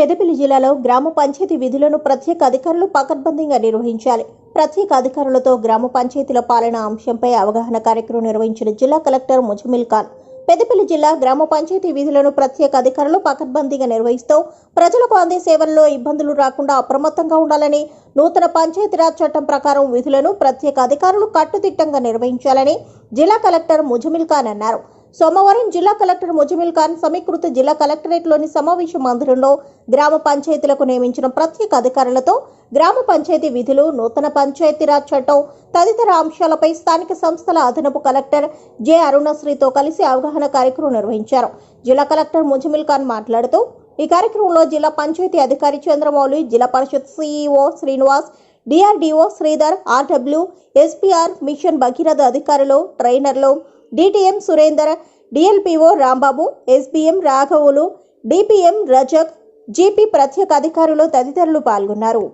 పెద్దపల్లి జిల్లాలో గ్రామ పంచాయతీ విధులను ప్రత్యేక అధికారులు పకడ్బందీగా నిర్వహించాలి. ప్రత్యేక అధికారులతో గ్రామ పంచాయతీల పాలన అంశంపై అవగాహన కార్యక్రమం నిర్వహించిన జిల్లా కలెక్టర్ ముజమిల్ ఖాన్ పెద్దపల్లి జిల్లా గ్రామ పంచాయతీ విధులను ప్రత్యేక అధికారులు పకడ్బందీగా నిర్వహిస్తూ ప్రజలకు అందే సేవల్లో ఇబ్బందులు రాకుండా అప్రమత్తంగా ఉండాలని నూతన పంచాయతీరాజ్ చట్టం ప్రకారం విధులను ప్రత్యేక అధికారులు కట్టుదిట్టంగా నిర్వహించాలని జిల్లా కలెక్టర్ ముజమిల్ ఖాన్ అన్నారు. సోమవారం జిల్లా కలెక్టర్ ముజమిల్ ఖాన్ సమీకృత జిల్లా కలెక్టరేట్లోని సమావేశ మందిరంలో గ్రామ పంచాయతీలకు నియమించిన ప్రత్యేక అధికారులతో గ్రామ పంచాయతీ విధులు నూతన పంచాయతీరాజ్ చట్టం తదితర అంశాలపై స్థానిక సంస్థల అదనపు కలెక్టర్ జె అరుణశ్రీతో కలిసి అవగాహన కార్యక్రమం నిర్వహించారు. జిల్లా కలెక్టర్ ముజమిల్ ఖాన్ మాట్లాడుతూ ఈ కార్యక్రమంలో జిల్లా పంచాయతీ అధికారి Chandramouli Zilla Parishad CEO Srinivas DRDO Sridhar RW SPR mission Bhagiratha అధికారులు ట్రైనర్లు DTM Surender DLPO Rambabu SBM రాఘవులు DPM Razak GP ప్రత్యేక అధికారులు తదితరులు పాల్గొన్నారు.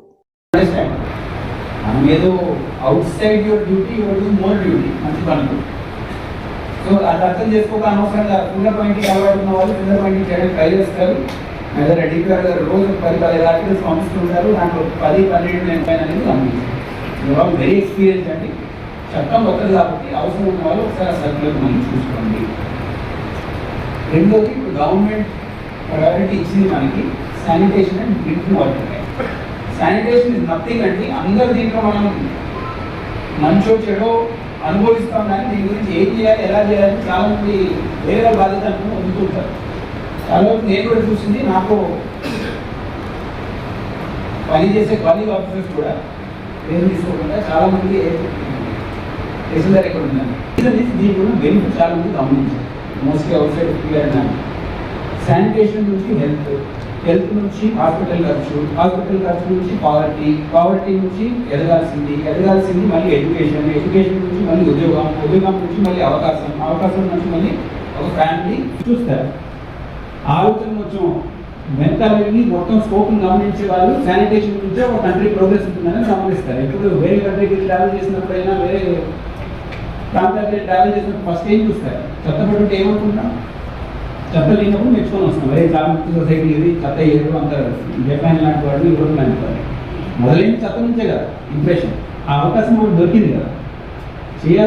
సో అది అర్థం చేసుకోక అనవసరంగా ఫింగర్ పాయింట్కి అలవాటు ఉన్న వాళ్ళు ఫింగర్ పాయింట్ చేయడానికి ట్రై చేస్తారు. లేదా రెడ్డి గారు రోజు పది పది రాత్రులు పంపిస్తుంటారు దాంట్లో పది పన్నెండు నేను పైన అనేది గమనించారు వెరీ ఎక్స్పీరియన్స్ అండి చట్టం కొత్తది కాబట్టి అవసరం ఉన్న వాళ్ళు ఒకసారి సర్క్యులర్ మనం చూసుకోండి. రెండోది ఇప్పుడు గవర్నమెంట్ ప్రయారిటీ ఇచ్చింది మనకి sanitation and drinking water sanitation is nothing అండి అందరు దీంట్లో మనం మంచో చెడో అనుభవిస్తాం కానీ దీని గురించి ఏం చేయాలి ఎలా చేయాలి చాలామంది వేరే బాధ్యత అనుకుని వదులుతుంటారు. చాలా నేను కూడా చూసింది నాకు పని చేసే కాలేజ్ ఆఫీసర్స్ కూడా పేరు తీసుకోకుండా చాలామంది మంది ఎక్కడ ఉందని రీజన్ ఇస్ దీని కూడా బెనిఫిట్ చాలా మంది గమనించారు. Mostly outside clear sanitation నుంచి హెల్త్ హెల్త్ నుంచి హాస్పిటల్ ఖర్చు హాస్పిటల్ ఖర్చు నుంచి పావర్టీ పావర్టీ నుంచి ఎదగాల్సింది ఎదగాల్సింది మళ్ళీ ఎడ్యుకేషన్ ఎడ్యుకేషన్ నుంచి మళ్ళీ ఉద్యోగం ఉద్యోగం నుంచి మళ్ళీ అవకాశం అవకాశం నుంచి మళ్ళీ ఒక ఫ్యామిలీ చూస్తారు. ఆలోచన కొంచెం మెంటాలిటీ మొత్తం స్కోప్ గమనించే వాళ్ళు శానిటేషన్ నుంచే ఒక కంట్రీ ప్రోగ్రెస్ ఉంటుందని గమనిస్తారు. ఇప్పుడు వేరే కంట్రీకి ట్రావెల్ చేసినప్పుడైనా వేరే ప్రాంతానికి ట్రావెల్ చేసినప్పుడు ఫస్ట్ ఏం చూస్తారు? చెత్త ఉంటే ఏమనుకుంటాం? చెత్త లేనప్పుడు నేర్చుకొని వస్తాం. వేరే చాలా సొసైటీ ఇది చెత్త ఏదో అంటారు జపాన్ లాంటి వాడు యూరోప్ లాంటి వాడు. మొదలైన చెత్త నుంచే కదా ఇంప్రెషన్ ఆ అవకాశం మనకు దొరికింది కదా. చేయాలి